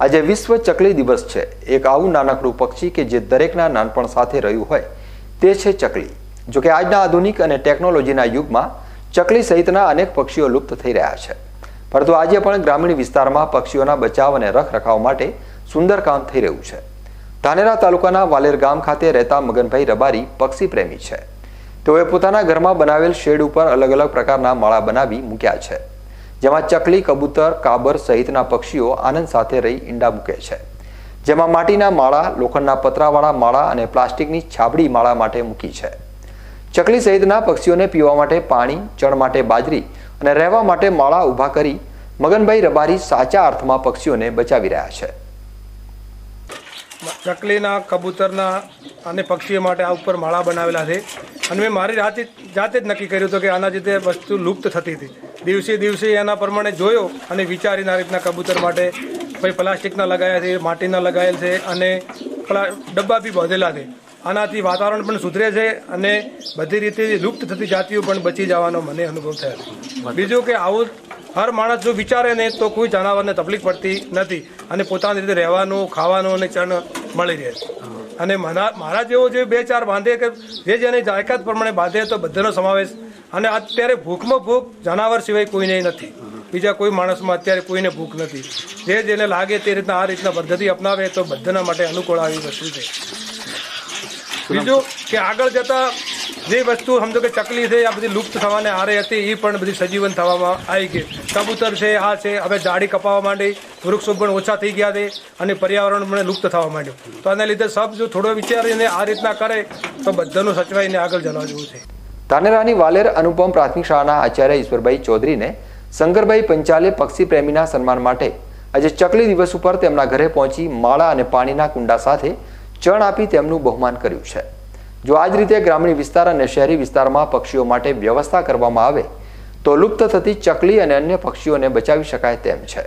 આજે વિશ્વ ચકલી દિવસ છે. એક આવું નાનકડું પક્ષી કે જે દરેકના નાનપણ સાથે રહ્યું હોય, તે છે ચકલી. જોકે આજના આધુનિક અને ટેકનોલોજીના યુગમાં ચકલી સહિતના અનેક પક્ષીઓ લુપ્ત થઈ રહ્યા છે. પરંતુ આજે પણ ગ્રામીણ વિસ્તારમાં પક્ષીઓના બચાવ અને રખરખાવ માટે સુંદર કામ થઈ રહ્યું છે. ધાનેરા તાલુકાના વાલેર ગામ ખાતે રહેતા મગનભાઈ રબારી પક્ષી પ્રેમી છે. તેઓએ પોતાના ઘરમાં બનાવેલ શેડ ઉપર અલગ અલગ પ્રકારના માળા બનાવી મૂક્યા છે. જેમાં ચકલી, કબૂતર, કાબર સહિતના પક્ષીઓ આનંદ સાથે રહી ઈંડા મૂકે છે. જેમાં માટીના માળા, લોખંડના પતરાવાળા માળા અને પ્લાસ્ટિકની છાબડી માળા માટે મૂકી છે. ચકલી સહિતના પક્ષીઓને પીવા માટે પાણી, ચણ માટે બાજરી અને રહેવા માટે માળા ઊભા કરી મગનભાઈ રબારી સાચા અર્થમાં પક્ષીઓને બચાવી રહ્યા છે. ચકલીના, કબૂતરના અને પક્ષીઓ માટે આ ઉપર માળા બનાવેલા છે. અને મેં મારી જાતે જાતે જ નક્કી કર્યું હતું કે આના જે વસ્તુ લુપ્ત થતી હતી. દિવસે દિવસે એના પ્રમાણે જોયો અને વિચારીને આ રીતના કબૂતર માટે ભાઈ પ્લાસ્ટિકના લગાવ્યા છે માટીના લગાવેલ છે અને પેલા ડબ્બા બી બાંધેલા છે. આનાથી વાતાવરણ પણ સુધરે છે અને બધી રીતે લુપ્ત થતી જાતિઓ પણ બચી જવાનો મને અનુભવ થયો બીજું કે આવું હર માણસ જો વિચારે ને તો કોઈ જનાવરને તકલીફ પડતી નથી અને પોતાની રીતે રહેવાનું ખાવાનું અને ચણ મળી રહે અને મારા જેવો જે બે ચાર બાંધે કે જે જેની જાયકાત પ્રમાણે બાંધે તો બધાનો સમાવેશ. અને અત્યારે ભૂખમાં ભૂખ જનાવર સિવાય કોઈને નથી. બીજા કોઈ માણસમાં અત્યારે કોઈને ભૂખ નથી. જે જેને લાગે તે રીતના આ રીતના પદ્ધતિ અપનાવે તો બધાના માટે અનુકૂળ આવી વસ્તુ છે. બીજું કે આગળ જતા જે વસ્તુ સમજો કે ચકલી છે આ બધી લુપ્ત થવાને આરે હતી એ પણ બધી સજીવન થવામાં આવી ગઈ. કબૂતર છે, આ છે, હવે ઝાડી કપાવા માંડી, વૃક્ષો પણ ઓછા થઈ ગયા છે અને પર્યાવરણ પણ લુપ્ત થવા માંડ્યું. તો આના લીધે સબ જો થોડો વિચારીને આ રીતના કરે, તો બધાનું સચવાઈને આગળ જવા જેવું છે. ધાનેરાની વાલેર અનુપમ પ્રાથમિક શાળાના આચાર્ય ઈશ્વરભાઈ ચૌધરીને શંકરભાઈ પંચાલે પક્ષી પ્રેમીના સન્માન માટે આજે ચકલી દિવસ ઉપર તેમના ઘરે પહોંચી માળા અને પાણીના કુંડા સાથે ચણ આપી તેમનું બહુમાન કર્યું છે. જો આ જ રીતે ગ્રામીણ વિસ્તાર અને શહેરી વિસ્તારમાં પક્ષીઓ માટે વ્યવસ્થા કરવામાં આવે, તો લુપ્ત થતી ચકલી અને અન્ય પક્ષીઓને બચાવી શકાય તેમ છે.